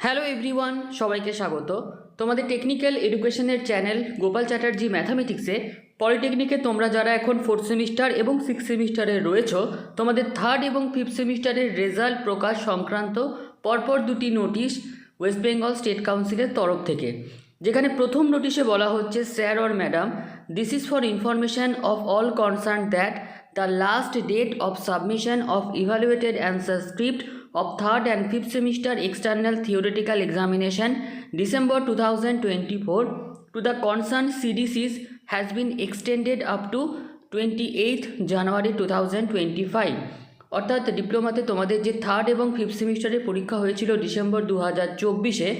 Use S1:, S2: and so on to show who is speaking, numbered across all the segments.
S1: Hello everyone সবাইকে স্বাগত। তোমাদের টেকনিক্যাল এডুকেশনের চ্যানেল গোপাল চ্যাটার্জি ম্যাথামেটিক্সে পলিটেকনিকে তোমরা যারা এখন ফোর্থ সেমিস্টার এবং সিক্স সেমিস্টারে রয়েছো, তোমাদের থার্ড এবং ফিফথ সেমিস্টারের রেজাল্ট প্রকাশ সংক্রান্ত পরপর দুটি নোটিশ ওয়েস্ট বেঙ্গল স্টেট কাউন্সিলের তরফ থেকে। যেখানে প্রথম নোটিশে বলা হচ্ছে sir or madam this is for information of all concern that the last date of submission of evaluated answer script of third and fifth semester external theoretical examination December 2024 to the concerned CDCs has been extended up to 28th January 2025 অর্থাৎ ডিপ্লোমাতে তোমাদের যে third এবং fifth সেমিস্টারের পরীক্ষা হয়েছিল December দু হাজার চব্বিশে,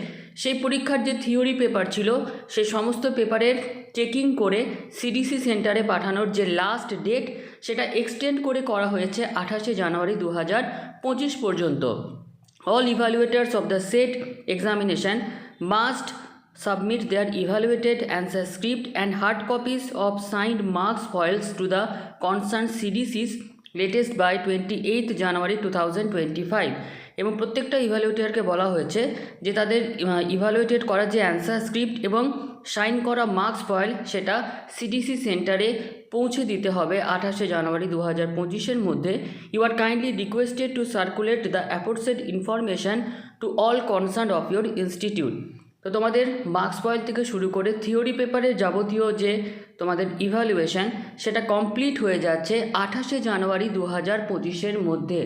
S1: সেই পরীক্ষার যে থিওরি পেপার ছিল সেই সমস্ত পেপারের চেকিং করে সিডিসি সেন্টারে পাঠানোর যে লাস্ট ডেট সেটা এক্সটেন্ড করে করা হয়েছে আঠাশে জানুয়ারি দু হাজার পঁচিশ পর্যন্ত। All evaluators of the set examination must submit their evaluated answer script and hard copies of signed marks foils to the concerned CDCs latest by 28th January 2025 এবং প্রত্যেকটা ইভ্যালুয়েটারকে বলা হয়েছে যে তাদের ইভ্যালুয়েটেড করা যে অ্যান্সার স্ক্রিপ্ট এবং সাইন করা মার্কস ফয়েল সেটা সিডিসি সেন্টারে পৌঁছে দিতে হবে আঠাশে জানুয়ারি দু হাজার পঁচিশের মধ্যে। You are kindly requested to circulate the aforesaid information to all concern of your institute তো তোমাদের মার্কস পয়েন্ট থেকে শুরু করে থিওরি পেপারের যাবতীয় যে তোমাদের ইভ্যালুয়েশন সেটা কমপ্লিট হয়ে যাচ্ছে আঠাশে জানুয়ারি দু হাজার পঁচিশের মধ্যে।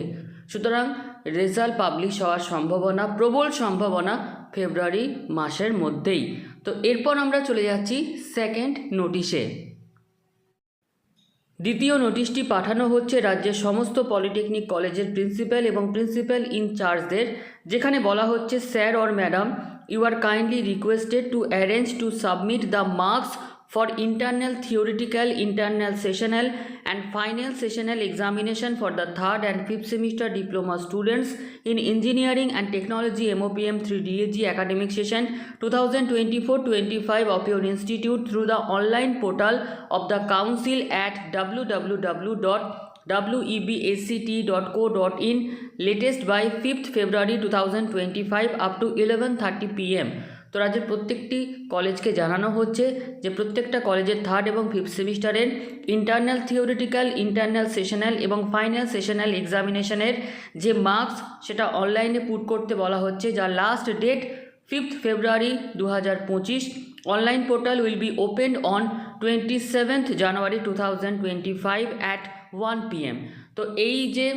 S1: সুতরাং রেজাল্ট পাবলিশ হওয়ার সম্ভাবনা, প্রবল সম্ভাবনা ফেব্রুয়ারি মাসের মধ্যেই। তো এরপর আমরা চলে যাচ্ছি সেকেন্ড নোটিশে দ্বিতীয় নোটিশটি পাঠানো হচ্ছে রাজ্যের সমস্ত পলিটেকনিক কলেজের প্রিন্সিপাল এবং প্রিন্সিপাল ইনচার্জদের যেখানে বলা হচ্ছে sir or madam you are kindly requested to arrange to submit the marks for internal theoretical, internal sessional and final sessional examination for the third and fifth semester diploma students in Engineering and Technology MOPM 3DAG academic session 2024-25 of your institute through the online portal of the council at www websct.co.in latest by 5th February 2025 up to 11:30 pm তো রাজ্যের প্রত্যেকটি কলেজকে জানানো হচ্ছে যে প্রত্যেকটা কলেজের third এবং ফিফথ সেমিস্টারের ইন্টারনাল থিওরিটিক্যাল ইন্টারনাল সেশনাল এবং ফাইনাল সেশনাল এক্সামিনেশনের যে মার্কস সেটা অনলাইনে পুট করতে বলা হচ্ছে, যার লাস্ট ডেট ফিফথ ফেব্রুয়ারি দু হাজার পঁচিশ online portal will be open on twenty seventh January two thousand twenty five at one PM তো এই যে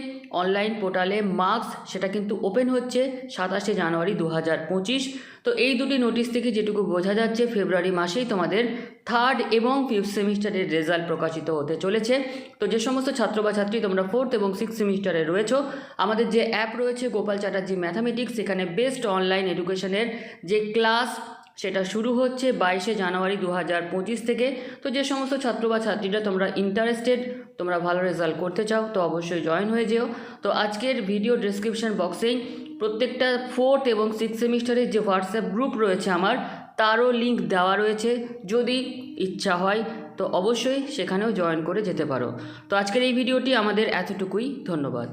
S1: অনলাইন পোর্টালে মার্কস সেটা কিন্তু ওপেন হচ্ছে সাতাশে জানুয়ারি দু হাজার পঁচিশ। তো এই দুটি নোটিশ থেকে যেটুকু বোঝা যাচ্ছে, ফেব্রুয়ারি মাসেই তোমাদের থার্ড এবং ফিফথ সেমিস্টারের রেজাল্ট প্রকাশিত হতে চলেছে। তো যে সমস্ত ছাত্র বা ছাত্রী তোমরা ফোর্থ এবং সিক্স সেমিস্টারে রয়েছো, আমাদের যে অ্যাপ রয়েছে গোপাল চ্যাটার্জি ম্যাথামেটিক্স সেখানে বেস্ট অনলাইন এডুকেশনের যে ক্লাস সেটা শুরু হচ্ছে বাইশে জানুয়ারি দু হাজার পঁচিশ থেকে। তো যে সমস্ত ছাত্র বা ছাত্রীরা তোমরা ইন্টারেস্টেড তোমরা ভালো রেজাল্ট করতে চাও, তো অবশ্যই জয়েন হয়ে যেও। তো আজকের ভিডিও ডিসক্রিপশন বক্সেই প্রত্যেকটা ফোর্থ এবং সিক্স সেমিস্টারের যে হোয়াটসঅ্যাপ গ্রুপ রয়েছে আমার, তারও লিঙ্ক দেওয়া রয়েছে। যদি ইচ্ছা হয়, তো অবশ্যই সেখানেও জয়েন করে যেতে পারো। তো আজকের এই ভিডিওটি আমাদের এতটুকুই। ধন্যবাদ।